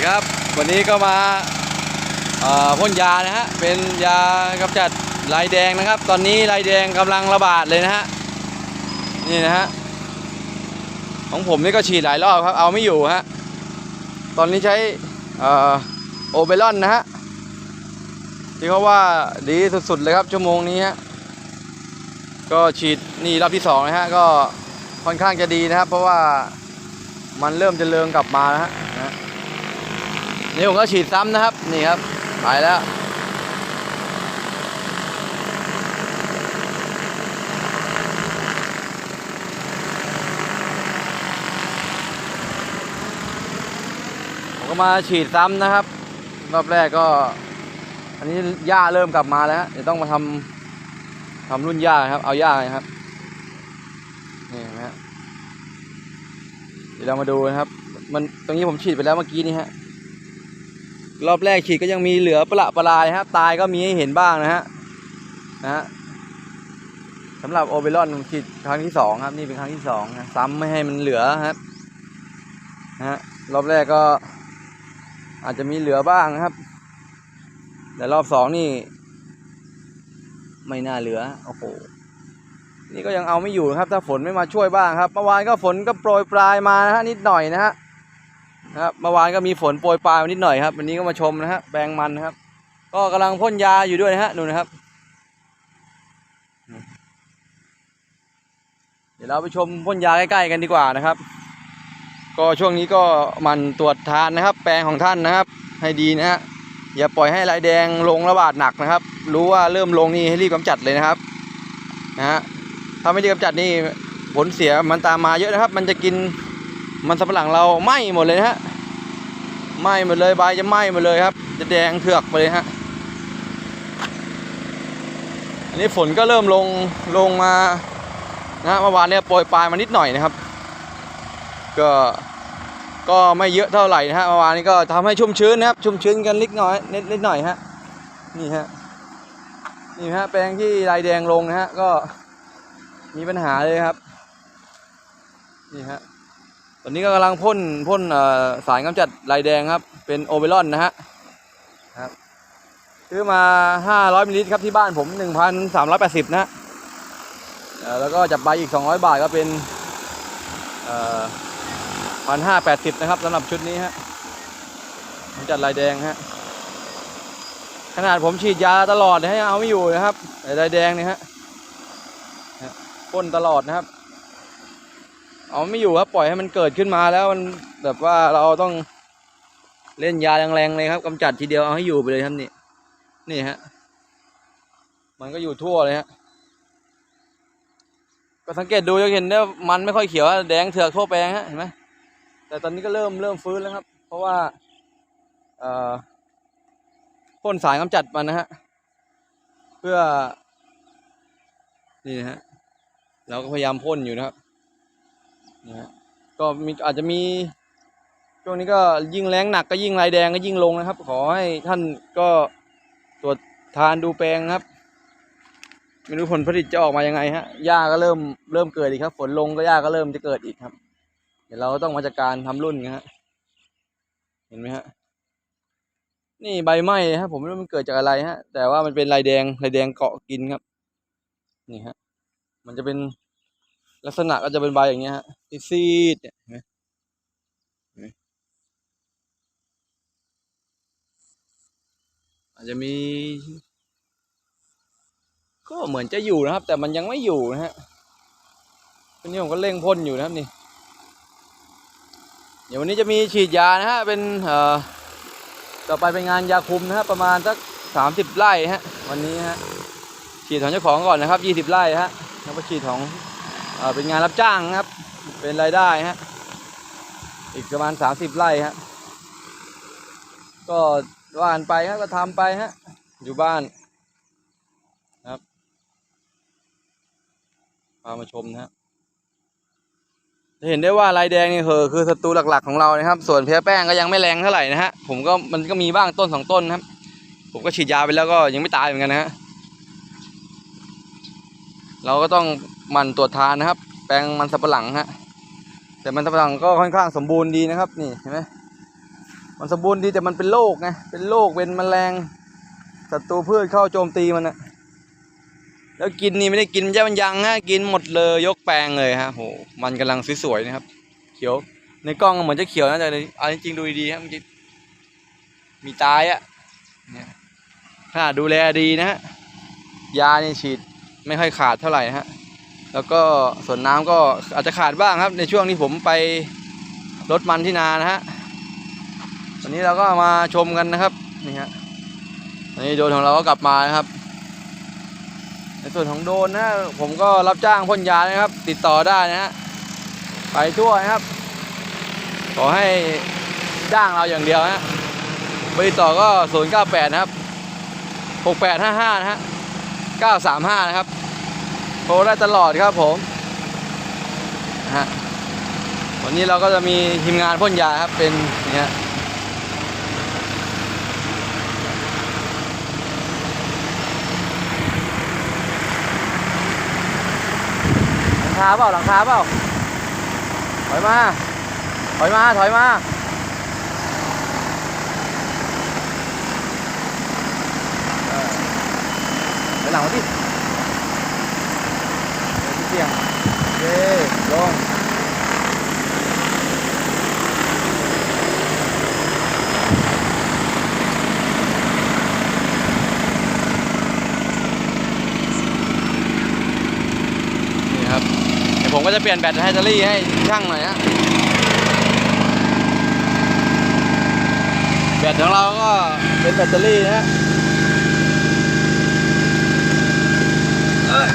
ดีครับ วันนี้ก็มาพ่นยานะฮะ เป็นยากำจัดลายแดงนะครับ ตอนนี้ลายแดงกำลังระบาดเลยนะฮะ นี่นะฮะ ของผมนี่ก็ฉีดหลายรอบครับ เอาไม่อยู่ฮะ ตอนนี้ใช้โอเบรอนนะฮะ ที่เขาว่าดีสุดๆเลยครับชั่วโมงนี้ฮะ ก็ฉีดนี่รอบที่สองนะฮะ ก็ค่อนข้างจะดีนะครับ เพราะว่ามันเริ่มจะเริงกลับมานะฮะ นี่ผมก็ฉีดซ้ำนะครับ นี่ครับ ไปแล้ว ผมก็มาฉีดซ้ำนะครับ รอบแรกก็ อันนี้หญ้าเริ่มกลับมาแล้วเดี๋ยวต้องมาทำทำรุ่นหญ้าครับ เอาหญ้าครับ นี่นไหมฮะเดี๋ยวเรามาดูนะครับ มันตรงนี้ผมฉีดไปแล้วเมื่อกี้นี้ฮะ รอบแรกฉีดก็ยังมีเหลือประประลายครับตายก็มีให้เห็นบ้างนะฮะนะฮะสำหรับโอเบรอนผมฉีดครั้งที่สองครับ นี่เป็นครั้งที่สองนะซ้ำไม่ให้มันเหลือครับนะฮะรอบแรกก็อาจจะมีเหลือบ้างนะครับ แต่รอบสองนี่ ไม่น่าเหลือโอ้โหนี่ก็ยังเอาไม่อยู่ครับ ถ้าฝนไม่มาช่วยบ้างครับเมื่อวานก็ฝนก็โปรยปลายมานะฮะนิดหน่อยนะฮะ นะครับเมื่อวานก็มีฝนโปรยปลายมานิดหน่อยครับ วันนี้ก็มาชมนะฮะแปลงมันนะครับ ก็กำลังพ่นยาอยู่ด้วยนะฮะดูนะครับ เดี๋ยวเราไปชมพ่นยาใกล้ๆกันดีกว่านะครับ ก็ช่วงนี้ก็มันตรวจทานนะครับ แปลงของท่านนะครับ ให้ดีนะฮะอย่าปล่อยให้ลายแดงลงระบาดหนักนะครับ รู้ว่าเริ่มลงนี่ให้รีบกำจัดเลยนะครับนะฮะถ้าไม่รีบกำจัดนี่ผลเสียมันตามมาเยอะนะครับ มันจะกิน มันสำปะหลังเราไหม้หมดเลยนะฮะไหม้หมดเลยใบจะไหม้หมดเลยครับ จะแดงเถือกไปเลยฮะอันนี้ฝนก็เริ่มลงลงมานะฮะเมื่อวานเนี่ยโปรยปลายมานิดหน่อยนะครับ ก็ก็ไม่เยอะเท่าไหร่นะฮะเมื่อวานนี้ก็ทำให้ชุ่มชื้นนะครับ ชุ่มชื้นกันเล็กน้อยนิดนิดหน่อยฮะนี่ฮะนี่ฮะแปลงที่ลายแดงลงนะฮะก็มีปัญหาเลยครับนี่ฮะ ตอนนี้ก็กำลังพ่นพ่นเอ่อสารกำจัดลายแดงครับ เป็นโอเบรอนนะฮะครับซื้อมา 500มิลลิลิตรครับที่บ้านผม 1,380 นะฮะเอ่อแล้วก็จับใบอีก 200 บาทก็เป็นเอ่อ1,580นะครับสำหรับชุดนี้ฮะกำจัดลายแดงฮะขนาดผมฉีดยาตลอดให้เอาไม่อยู่นะครับไอ้ลายแดงเนี่ยฮะฮะพ่นตลอดนะครับ เอาไม่อยู่ครับปล่อยให้มันเกิดขึ้นมาแล้วมันแบบว่าเราต้องเล่นยาแรงๆเลยครับกำจัดทีเดียวเอาให้อยู่ไปเลยครับนี่นี่ฮะ มันก็อยู่ทั่วเลยฮะก็สังเกตดูจะเห็นได้ว่ามันไม่ค่อยเขียวแดงเถือกทั่วแปลงฮะเห็นไหมแต่ตอนนี้ก็เริ่มเริ่มฟื้นแล้วครับ เพราะว่าเอ่อพ่นสารกำจัดมันนะฮะเพื่อนี่นะฮะเราก็พยายามพ่นอยู่นะครับ นะฮะก็มีอาจจะมีช่วงนี้ก็ยิ่งแรงหนักก็ยิ่งลายแดงก็ยิ่งลงนะครับ ขอให้ท่านก็ตรวจทานดูแปลงครับไม่รู้ผลผลิตจะออกมายังไงฮะหญ้าก็เริ่มเริ่มเกิดอีกครับ ฝนลงก็หญ้าก็เริ่มจะเกิดอีกครับ เดี๋ยวเราก็ต้องมาจัดการทำรุ่นนะฮะเห็นไหมฮะนี่ใบไหม้ฮะผมไม่รู้มันเกิดจากอะไรฮะ แต่ว่ามันเป็นลายแดงลายแดงเกาะกินครับ นี่ฮะ มันจะเป็น ลักษณะก็จะเป็นใบอย่างเงี้ยฮะซีดเนี่ยอาจจะมี ก็เหมือนจะอยู่นะครับ แต่มันยังไม่อยู่นะฮะทีนี้ผมก็เร่งพ่นอยู่นะครับนี่ เดี๋ยววันนี้จะมีฉีดยานะฮะเป็นเอ่อต่อไปเป็นงานยาคุมนะครับประมาณสักสามสิบไร่ฮะ วันนี้ฮะฉีดของเจ้าของก่อนนะครับยี่สิบไร่ฮะแล้วก็ฉีดของ เป็นงานรับจ้างครับ เป็นรายได้ฮะอีกประมาณสามสิบไร่ฮะก็ว่านไปครับก็ทำไปฮะอยู่บ้านครับพามาชมนะฮะจะเห็นได้ว่าลายแดงนี่คือคือศัตรูหลักๆของเรานะครับ ส่วนเพี้ยแป้งก็ยังไม่แรงเท่าไหร่นะฮะผมก็มันก็มีบ้างต้นสองต้นนะครับ ผมก็ฉีดยาไปแล้วก็ยังไม่ตายเหมือนกันนะฮะ เราก็ต้องมันตรวจทานนะครับ แปลงมันสับปะหลังฮะแต่มันสับปะหลังก็ค่อนข้างสมบูรณ์ดีนะครับนี่เห็นไหมมันสมบูรณ์ดีแต่มันเป็นโรคไงเป็นโรคเป็นแมลงศัตรูพืชเข้าโจมตีมันนะแล้วกินนี่ไม่ได้กินมันจะมันยังฮะกินหมดเลยยกแปลงเลยฮะโหมันกำลังสวยๆนะครับ เขียวในกล้องเหมือนจะเขียวนะแต่ในเอาจริงๆดูดีๆฮะมันจะมีตายอะเนี่ยถ้าดูแลดีนะฮะยาเนี่ฉีด ไม่ค่อยขาดเท่าไหร่ฮะแล้วก็ส่วนน้ำก็อาจจะขาดบ้างครับ ในช่วงที่ผมไปรถมันที่นานะฮะวันนี้เราก็มาชมกันนะครับนี่ฮะวันนี้โดนของเราก็กลับมานะครับ ในส่วนของโดนนะผมก็รับจ้างพ่นยานะครับ ติดต่อได้นะฮะไปทั่วนะครับ ขอให้จ้างเราอย่างเดียวนะฮะเบอร์ติดต่อก็ 0 9 8 นะครับ 6 8 5 5 นะฮะ 935 นะครับโทรได้ตลอดครับผมฮะวันนี้เราก็จะมีทีมงานพ่นยาครับเป็นอย่างเงี้ยหลังคาเปล่าหลังคาเปล่าถอยมา ถอยมา ถอยมาเออ ไปหลังมาดิเดี๋ยวที่เยงโอเคลงนี่ครับ เดี๋ยวผมก็จะเปลี่ยนแบตไฮเตอรี่ให้ช่างหน่อยฮะแบตของเราก็เป็นแบตเตอรี่นะฮะเอ้ย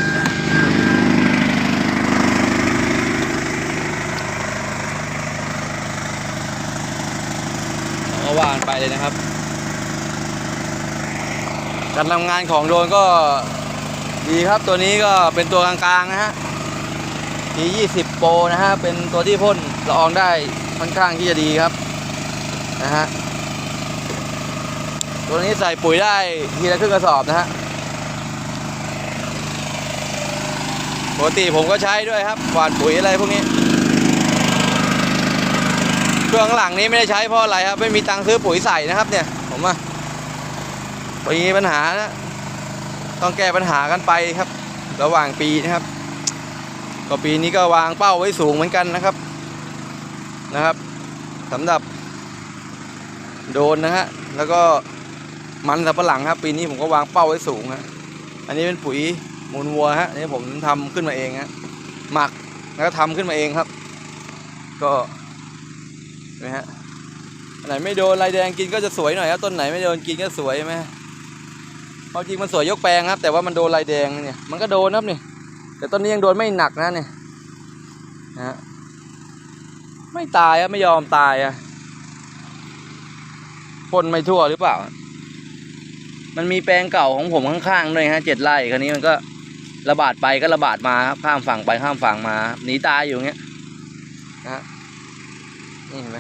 เอาก็วางไปเลยนะครับ การทำงานของโดรนก็ดีครับตัวนี้ก็เป็นตัวกลางๆนะฮะ T20 Pro นะฮะ เป็นตัวที่พ่นละอองได้ค่อนข้างที่จะดีครับนะฮะ ตัวนี้ใส่ปุ๋ยได้ทีละครึ่งกระสอบนะฮะปกติผมก็ใช้ด้วยครับหว่านปุ๋ยอะไรพวกนี้ช่วงหลังนี้ไม่ได้ใช้เพราะอะไรครับ ไม่มีตังค์ซื้อปุ๋ยใส่นะครับเนี่ยผมอะ มีปัญหานะต้องแก้ปัญหากันไปครับ ระหว่างปีนะครับ ก็ปีนี้ก็วางเป้าไว้สูงเหมือนกันนะครับนะครับสำหรับโดนนะฮะแล้วก็มันสับปะหลังครับ ปีนี้ผมก็วางเป้าไว้สูงฮะอันนี้เป็นปุ๋ยมูลวัวฮะนนี้ผมทำขึ้นมาเองฮะหมักแล้วก็ทำขึ้นมาเองครับก็เห็นะฮะอันไหนไม่โดนลายแดงกินก็จะสวยหน่อยครับต้นไหนไม่โดนกินก็สวยไหม ควาจริงมันสวยยกแปลงครับ แต่ว่ามันโดนลายแดงเนี่ยมันก็โดนครับนี่แต่ต้นนี้ยังโดนไม่หนักนะเนี่ยนะฮะไม่ตายอะไม่ยอมตายอะพ่นไม่ทั่วหรือเปล่า มันมีแปลงเก่าของผมข้างๆด้วยฮะเจ็ดไร่คันนี้มันก็ระบาดไปก็ระบาดมาครับข้ามฝั่งไปข้ามฝั่งมาหนีตายอยู่เงี้ยนะนี่เห็นไหม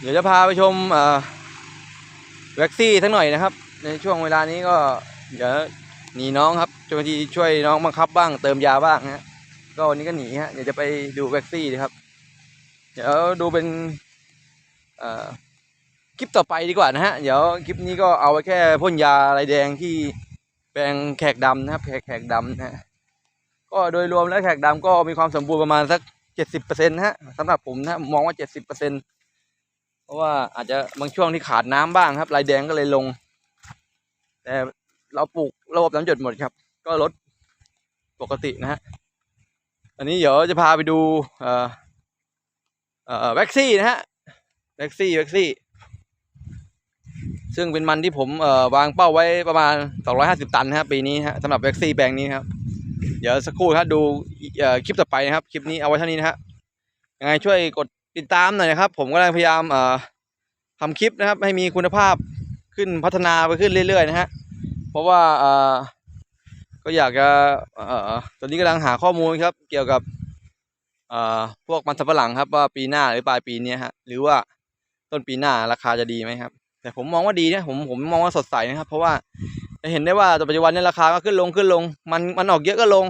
เดี๋ยวจะพาไปชมเอ่อแว็กซี่ทั้งหน่อยนะครับ ในช่วงเวลานี้ก็เดี๋ยวหนีน้องครับเจ้าหน้าที่ช่วยน้องบังคับบ้างเติมยาบ้างนะฮะก็วันนี้ก็หนีฮะเดี๋ยวจะไปดูแว็กซี่นะครับ เดี๋ยวดูเป็นคลิปต่อไปดีกว่านะฮะเดี๋ยวคลิปนี้ก็เอาไว้แค่พ่นยาลายแดงที่แปลงแขกดำนะครับ แขกแขกดำนะฮะก็โดยรวมแล้วแขกดำก็มีความสมบูรณ์ประมาณสักเจ็ดสิบเปอร์เซ็นต์ฮะสำหรับผมนะมองว่าเจ็ดสิบเปอร์เซ็นต์ ราะว่าอาจจะบางช่วงที่ขาดน้ำบ้างครับลายแดงก็เลยลง แต่เราปลูกระบบน้ำหยดหมดครับ ก็ลดปกตินะฮะอันนี้เดี๋ยวจะพาไปดูเอ่อเอ่อแว็กซี่นะฮะแว็กซี่แว็กซี่ ซึ่งเป็นมันที่ผมเอ่อวางเป้าไว้ประมาณ 250 ตันนะครับปีนี้ฮะสำหรับแว็กซี่แปลงนี้ครับ เดี๋ยวสักครู่ครับดูเออคลิปต่อไปนะครับ คลิปนี้เอาไว้เท่านี้นะฮะยังไงช่วยกด ติดตามหน่อยนะครับ ผมกำลังพยายามเอ่อทำคลิปนะครับ ให้มีคุณภาพขึ้นพัฒนาไปขึ้นเรื่อยๆนะฮะเพราะว่าเอ่อก็อยากจะเอ่อตอนนี้กำลังหาข้อมูลครับ เกี่ยวกับเอ่อพวกมันสำปะหลังครับว่าปีหน้าหรือปลายปีนี้ฮะหรือว่าต้นปีหน้าราคาจะดีไหมครับ แต่ผมมองว่าดีนะผมผมมองว่าสดใสนะครับ เพราะว่าจะเห็นได้ว่าปัจจุบันนี้ราคาก็ขึ้นลงขึ้นลง มันมันออกเยอะก็ลง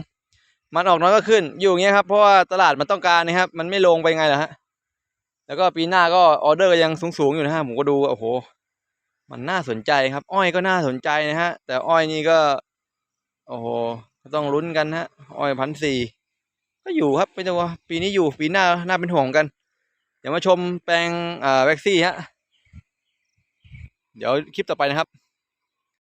มันออกน้อยก็ขึ้น อยู่อย่างเงี้ยครับเพราะว่าตลาดมันต้องการนะครับ มันไม่ลงไปไงล่ะฮะ แล้วก็ปีหน้าก็ออเดอร์ก็ยังสูงๆอยู่นะฮะผมก็ดูโอ้โห มันน่าสนใจครับ อ้อยก็น่าสนใจนะฮะ แต่อ้อยนี่ก็ โอ้โหต้องลุ้นกันฮะ อ้อยพันสี่ก็อยู่ครับไม่ต้องว่าปีนี้อยู่ปีหน้าน่าเป็นห่วงกัน เดี๋ยวมาชมแปลงอ่าแว็กซี่ฮะ เดี๋ยวคลิปต่อไปนะครับ